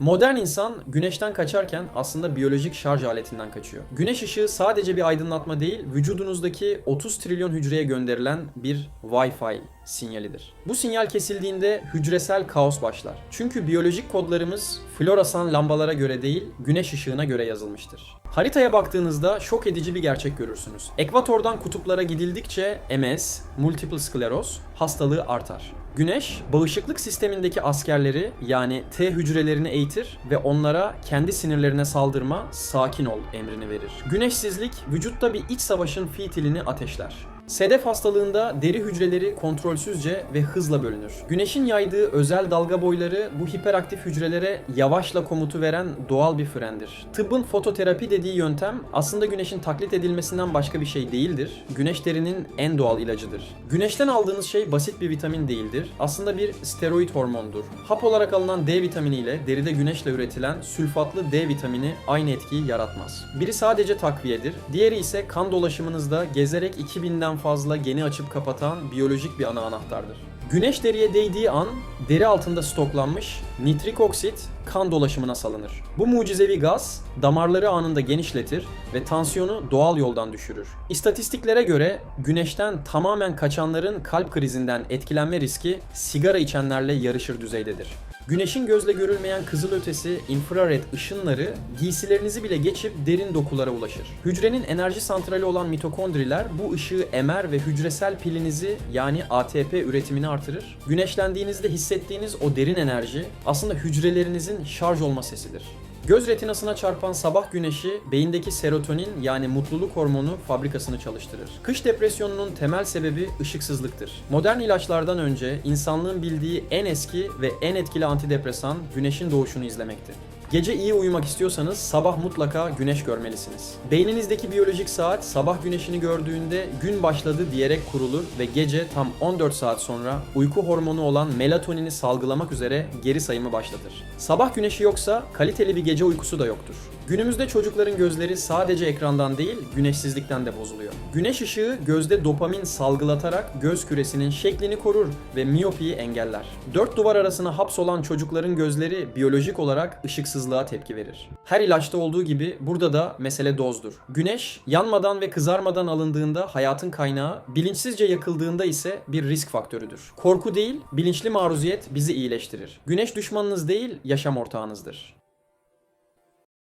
Modern insan güneşten kaçarken aslında biyolojik şarj aletinden kaçıyor. Güneş ışığı sadece bir aydınlatma değil, vücudunuzdaki 30 trilyon hücreye gönderilen bir Wi-Fi sinyalidir. Bu sinyal kesildiğinde hücresel kaos başlar. Çünkü biyolojik kodlarımız floresan lambalara göre değil, güneş ışığına göre yazılmıştır. Haritaya baktığınızda şok edici bir gerçek görürsünüz. Ekvatordan kutuplara gidildikçe MS, multiple skleroz hastalığı artar. Güneş, bağışıklık sistemindeki askerleri yani T hücrelerini eğitir ve onlara kendi sinirlerine saldırma, sakin ol emrini verir. Güneşsizlik, vücutta bir iç savaşın fitilini ateşler. Sedef hastalığında deri hücreleri kontrolsüzce ve hızla bölünür. Güneşin yaydığı özel dalga boyları bu hiperaktif hücrelere yavaşla komutu veren doğal bir frendir. Tıbbın fototerapi dediği yöntem aslında güneşin taklit edilmesinden başka bir şey değildir. Güneş derinin en doğal ilacıdır. Güneşten aldığınız şey basit bir vitamin değildir. Aslında bir steroid hormondur. Hap olarak alınan D vitamini ile deride güneşle üretilen sülfatlı D vitamini aynı etkiyi yaratmaz. Biri sadece takviyedir, diğeri ise kan dolaşımınızda gezerek 2000'den fazla geni açıp kapatan biyolojik bir ana anahtardır. Güneş deriye değdiği an deri altında stoklanmış nitrik oksit kan dolaşımına salınır. Bu mucizevi gaz damarları anında genişletir ve tansiyonu doğal yoldan düşürür. İstatistiklere göre güneşten tamamen kaçanların kalp krizinden etkilenme riski sigara içenlerle yarışır düzeydedir. Güneşin gözle görülmeyen kızılötesi infrared ışınları giysilerinizi bile geçip derin dokulara ulaşır. Hücrenin enerji santrali olan mitokondriler bu ışığı emer ve hücresel pilinizi yani ATP üretimini artırır. Güneşlendiğinizde hissettiğiniz o derin enerji aslında hücrelerinizin şarj olma sesidir. Göz retinasına çarpan sabah güneşi beyindeki serotonin yani mutluluk hormonu fabrikasını çalıştırır. Kış depresyonunun temel sebebi ışıksızlıktır. Modern ilaçlardan önce insanlığın bildiği en eski ve en etkili antidepresan güneşin doğuşunu izlemekti. Gece iyi uyumak istiyorsanız sabah mutlaka güneş görmelisiniz. Beyninizdeki biyolojik saat sabah güneşini gördüğünde gün başladı diyerek kurulur ve gece tam 14 saat sonra uyku hormonu olan melatonini salgılamak üzere geri sayımı başlatır. Sabah güneşi yoksa kaliteli bir gece uykusu da yoktur. Günümüzde çocukların gözleri sadece ekrandan değil, güneşsizlikten de bozuluyor. Güneş ışığı gözde dopamin salgılatarak göz küresinin şeklini korur ve miyopiyi engeller. Dört duvar arasına hapsolan çocukların gözleri biyolojik olarak ışıksızlığa tepki verir. Her ilaçta olduğu gibi burada da mesele dozdur. Güneş yanmadan ve kızarmadan alındığında hayatın kaynağı, bilinçsizce yakıldığında ise bir risk faktörüdür. Korku değil, bilinçli maruziyet bizi iyileştirir. Güneş düşmanınız değil, yaşam ortağınızdır.